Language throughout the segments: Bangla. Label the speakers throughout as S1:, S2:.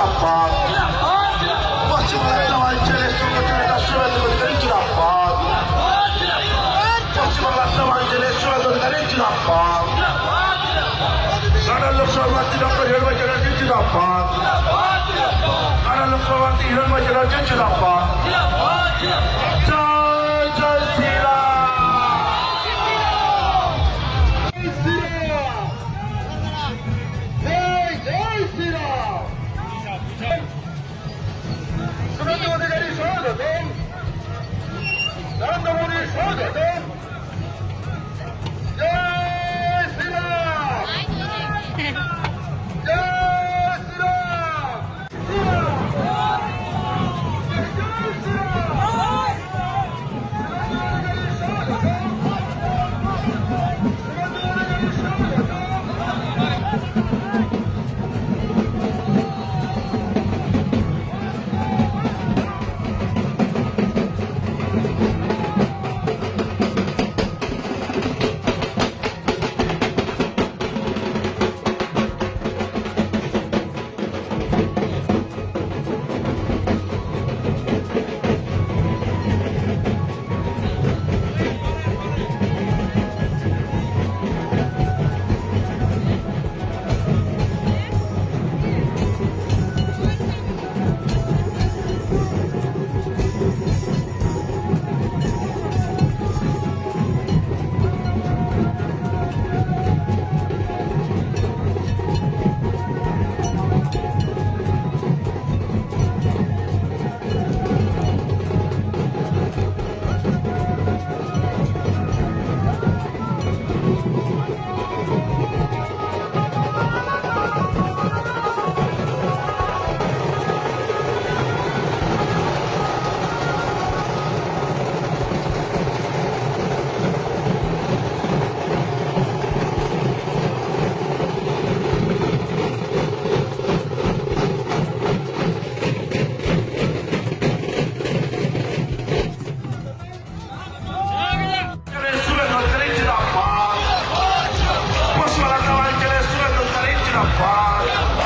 S1: জিন্দাবাদ। পশ্চিমবঙ্গের সবাই ছেলে সংগঠনের রাষ্ট্রবাদী পশ্চিমবঙ্গের সবাই ছেলে রাষ্ট্রবাদী অধিকারী জিন্দাবাদ। কারা লোকসভা হিরণময় চ্যাটার্জি জিন্দাবাদ। কারা লোকসভা প্রার্থী Hiranmoy Chatterjee Narendra Modi Get a bar.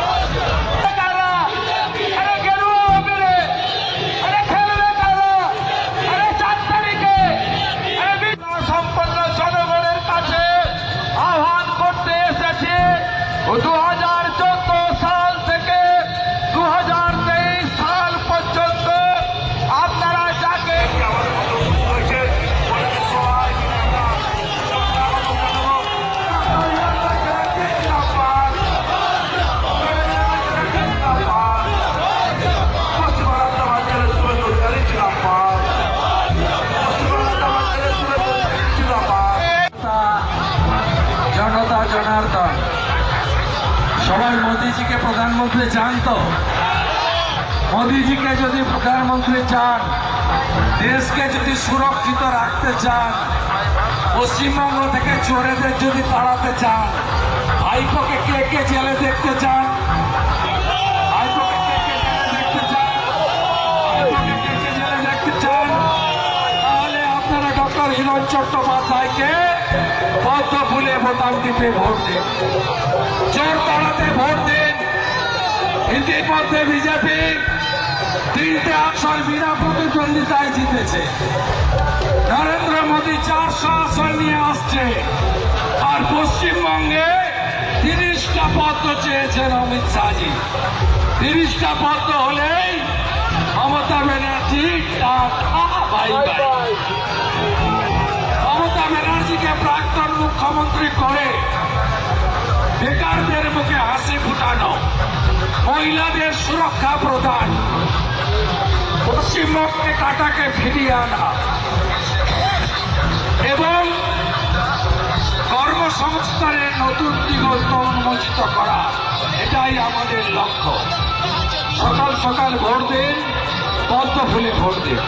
S2: জনতা জনার্দন। সবাই মোদিজিকে প্রধানমন্ত্রী চান তো? মোদিজিকে যদি প্রধানমন্ত্রী চান, দেশকে যদি সুরক্ষিত রাখতে চান, পশ্চিমবঙ্গ থেকে চোরেদের যদি তাড়াতে চান, ভাইপোকে কে কে জেলে দেখতে হিরণ চট্টোপাধ্যায়কে পদ্ম ফুলে বোতাম টিপে ভোট দিন। চোর তাড়াতে ভোট দিন। ইতিমধ্যে বিজেপি তিনটে আসন বিনা প্রতিদ্বন্দ্বিতায় জিতেছে। নরেন্দ্র মোদী চারশো আসন নিয়ে আসছে। আর পশ্চিমবঙ্গে তিরিশটা পদ্ম চেয়েছেন অমিত শাহজি। তিরিশটা পদ্ম হলেই মমতা ব্যানার্জি টাটা বাই মুখ্যমন্ত্রী করে, বেকারদের মুখে হাসি ফুটানো, মহিলাদের সুরক্ষা প্রদান, পশ্চিমবঙ্গে টাটাকে ফিরিয়ে আনা, এবং কর্মসংস্থানের নতুন দিগন্ত উন্মোচিত করা, এটাই আমাদের লক্ষ্য। সকাল সকাল ভোট দিন, পদ্ম ফুলে ভোট দিন।